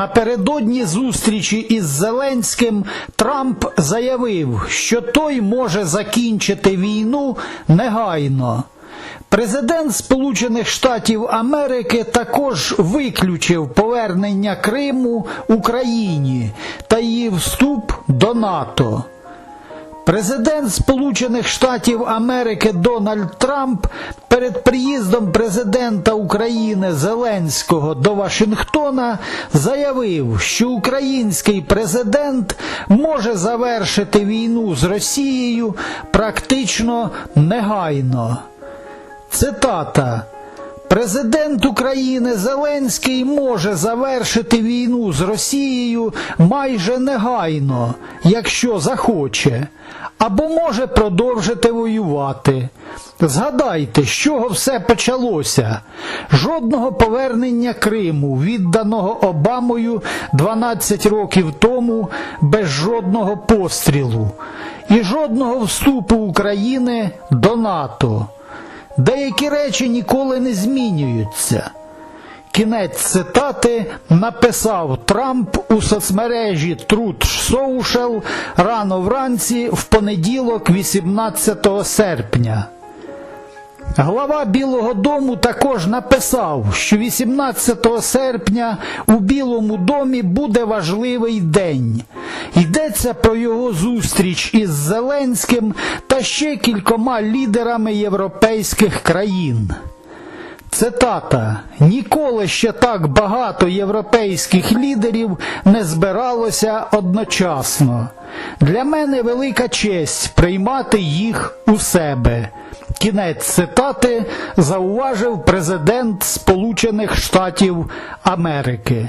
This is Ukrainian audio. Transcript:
Напередодні зустрічі із Зеленським Трамп заявив, що той може закінчити війну негайно. Президент Сполучених Штатів Америки також виключив повернення Криму Україні та її вступ до НАТО. Президент Сполучених Штатів Америки Дональд Трамп перед приїздом президента України Зеленського до Вашингтона заявив, що український президент може завершити війну з Росією практично негайно. Цитата. Президент України Зеленський може завершити війну з Росією майже негайно, якщо захоче, або може продовжити воювати. Згадайте, з чого все почалося. Жодного повернення Криму, відданого Обамою 12 років тому, без жодного пострілу, і жодного вступу України до НАТО. Деякі речі ніколи не змінюються. Кінець цитати написав Трамп у соцмережі Truth Social рано вранці в понеділок, 18 серпня. Глава Білого Дому також написав, що 18 серпня у Білому домі буде важливий день. Йдеться про його зустріч із Зеленським та ще кількома лідерами європейських країн. Цитата: Ніколи ще так багато європейських лідерів не збиралося одночасно. Для мене велика честь приймати їх у себе. Кінець цитати зауважив президент Сполучених Штатів Америки.